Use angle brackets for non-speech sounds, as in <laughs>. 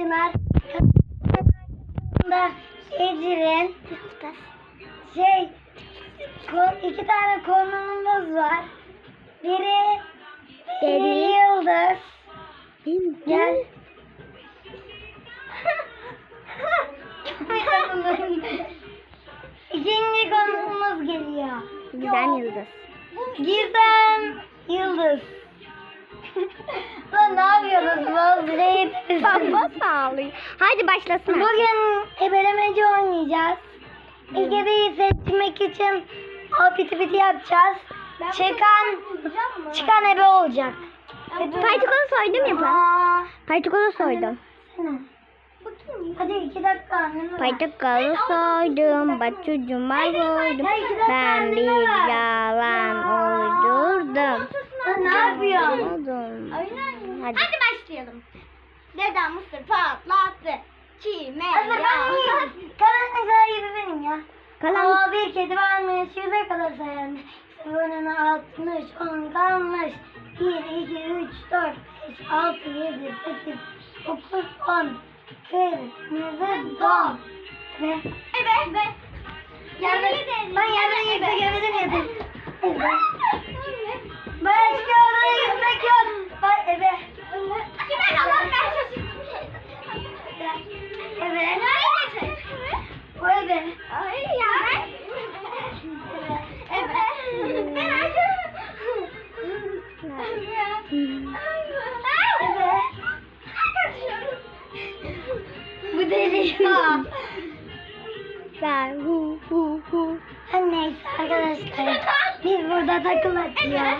Çınar. Da Ecrin. Şey, iki tane konuğumuz var. Biri, biri. Yıldız. Gel. <laughs> İkinci konuğumuz geliyor. Güzel yıldız. Gizem Yıldız. <laughs> Lan ne yapıyorsunuz? Bozlayıp. Baba sağlıyor. Hadi başlasın. Bugün ebelemeci oynayacağız. İlk ebeyi seçmek için o piti piti yapacağız. Çıkan çıkan ebe olacak. Paytikonu soydum ya ben. Aa, Paytikonu soydum. Hadi iki dakika. Paytikonu soydum. Başucuma koydum. Ben bir yalan uydurdum. Ne yapıyorsun? Hadi. Hadi başlayalım. Dedem mısır patlattı. Çiğme Hazır ben. Karanlık sahibi benim ya. Kalan Ama bir kedi varmış, yüze kadar sayan. Önüne altmış, on kalmış. Bir, iki, üç, dört, beş, altı, yedi, sekiz, dokuz, on. Kırmızı don. Ve Ebe ebe. yerden, ben yerden yüksek yemedim yedim. Ebe. Ebe. O ebe. Ay ya. Ebe. Ebe. Bu deli ben hu hu hu. Neyse arkadaşlar. Biz burada takılırız ya.